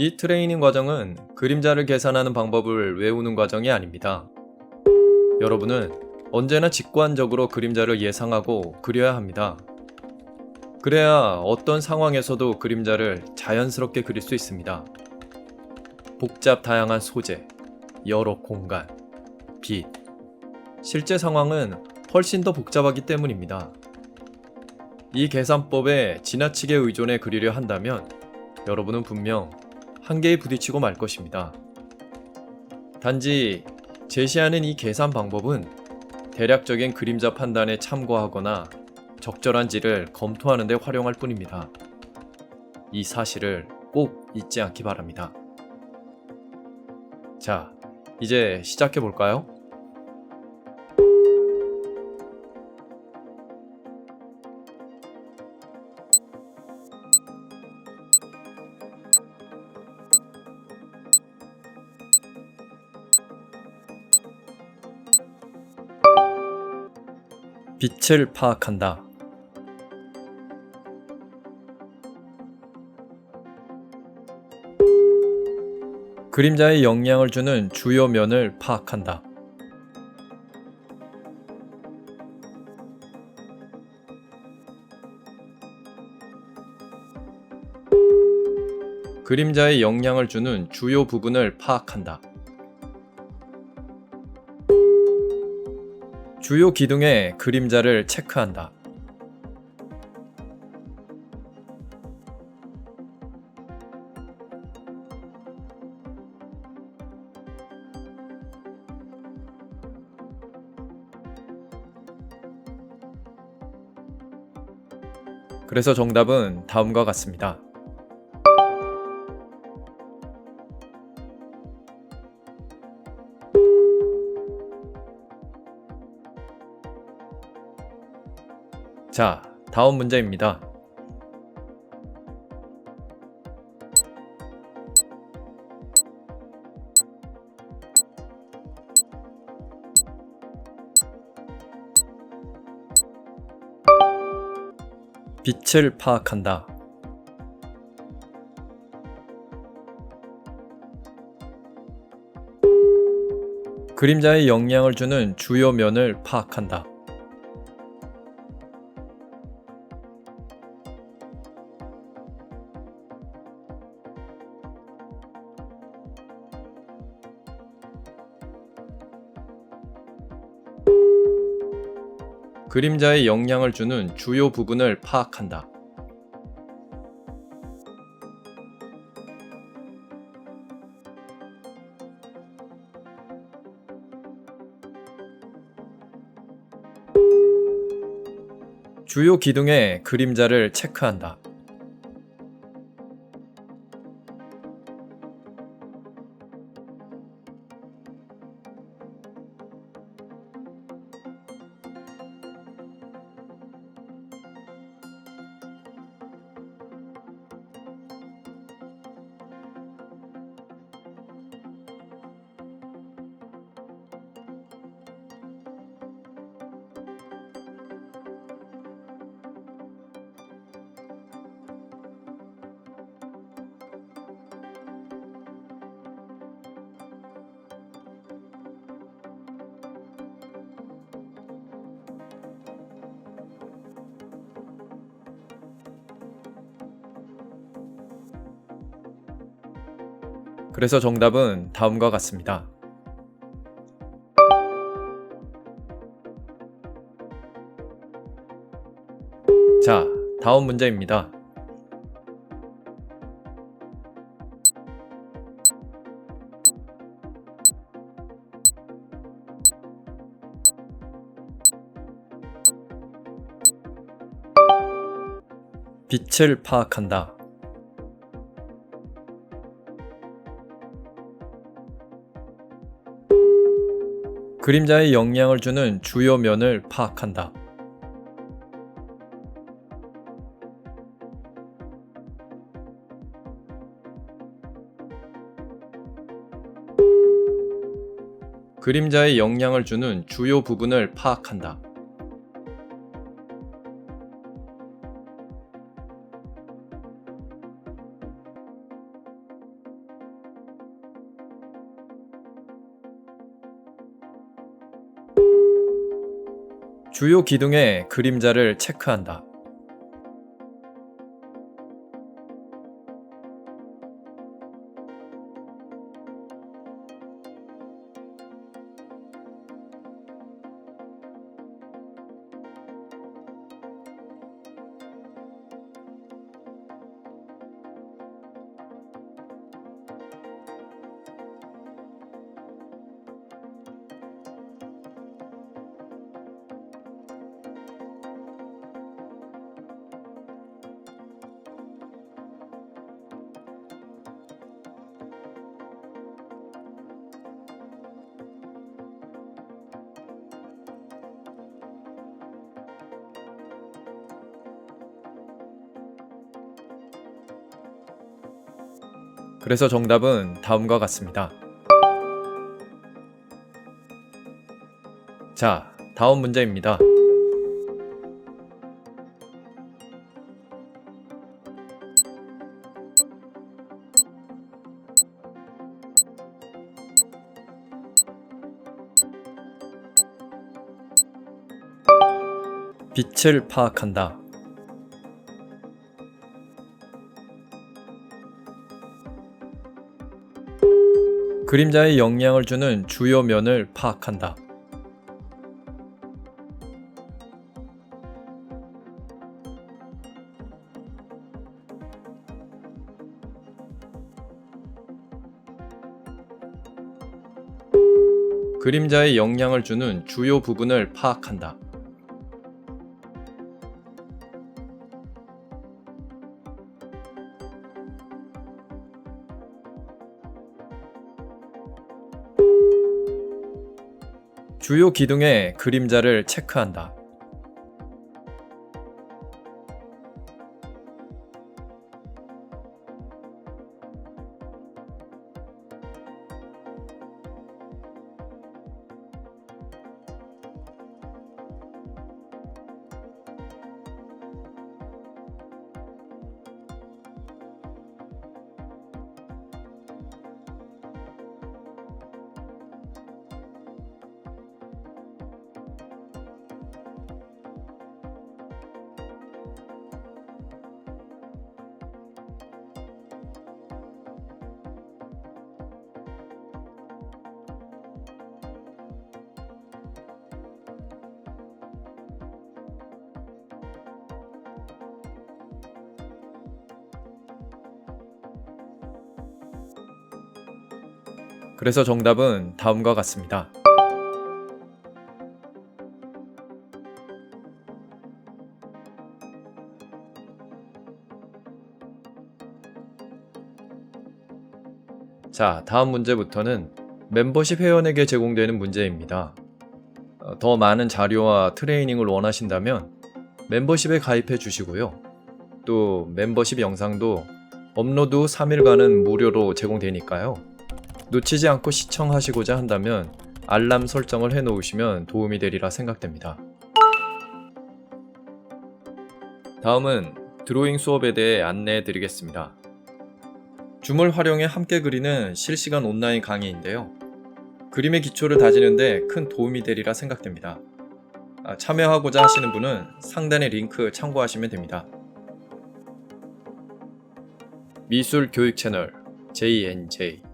이 트레이닝 과정은 그림자를 계산하는 방법을 외우는 과정이 아닙니다. 여러분은 언제나 직관적으로 그림자를 예상하고 그려야 합니다. 그래야 어떤 상황에서도 그림자를 자연스럽게 그릴 수 있습니다. 복잡 다양한 소재, 여러 공간, 빛. 실제 상황은 훨씬 더 복잡하기 때문입니다. 이 계산법에 지나치게 의존해 그리려 한다면 여러분은 분명 한계에 부딪히고 말 것입니다. 단지 제시하는 이 계산 방법은 대략적인 그림자 판단에 참고하거나 적절한지를 검토하는 데 활용할 뿐입니다. 이 사실을 꼭 잊지 않기 바랍니다. 자, 이제 시작해 볼까요? 빛을 파악한다. 그림자에 영향을 주는 주요 면을 파악한다. 그림자에 영향을 주는 주요 부분을 파악한다. 주요 기둥의 그림자를 체크한다. 그래서 정답은 다음과 같습니다. 자, 다음 문제입니다. 빛을 파악한다. 그림자에 영향을 주는 주요 면을 파악한다. 그림자에 영향을 주는 주요 부분을 파악한다. 주요 기둥의 그림자를 체크한다. 그래서 정답은 다음과 같습니다. 자, 다음 문제입니다. 빛을 파악한다. 그림자에 영향을 주는 주요 면을 파악한다. 그림자에 영향을 주는 주요 부분을 파악한다. 주요 기둥의 그림자를 체크한다. 그래서 정답은 다음과 같습니다. 자, 다음 문제입니다. 빛을 파악한다. 그림자에 영향을 주는 주요 면을 파악한다. 그림자에 영향을 주는 주요 부분을 파악한다. 주요 기둥의 그림자를 체크한다. 그래서 정답은 다음과 같습니다. 자, 다음 문제부터는 멤버십 회원에게 제공되는 문제입니다. 어, 더 많은 자료와 트레이닝을 원하신다면 멤버십에 가입해 주시고요. 또 멤버십 영상도 업로드 후 3일간은 무료로 제공되니까요. 놓치지 않고 시청하시고자 한다면 알람 설정을 해 놓으시면 도움이 되리라 생각됩니다. 다음은 드로잉 수업에 대해 안내해 드리겠습니다. 줌을 활용해 함께 그리는 실시간 온라인 강의인데요. 그림의 기초를 다지는데 큰 도움이 되리라 생각됩니다. 아, 참여하고자 하시는 분은 상단의 링크 참고하시면 됩니다. 미술 교육 채널 JNJ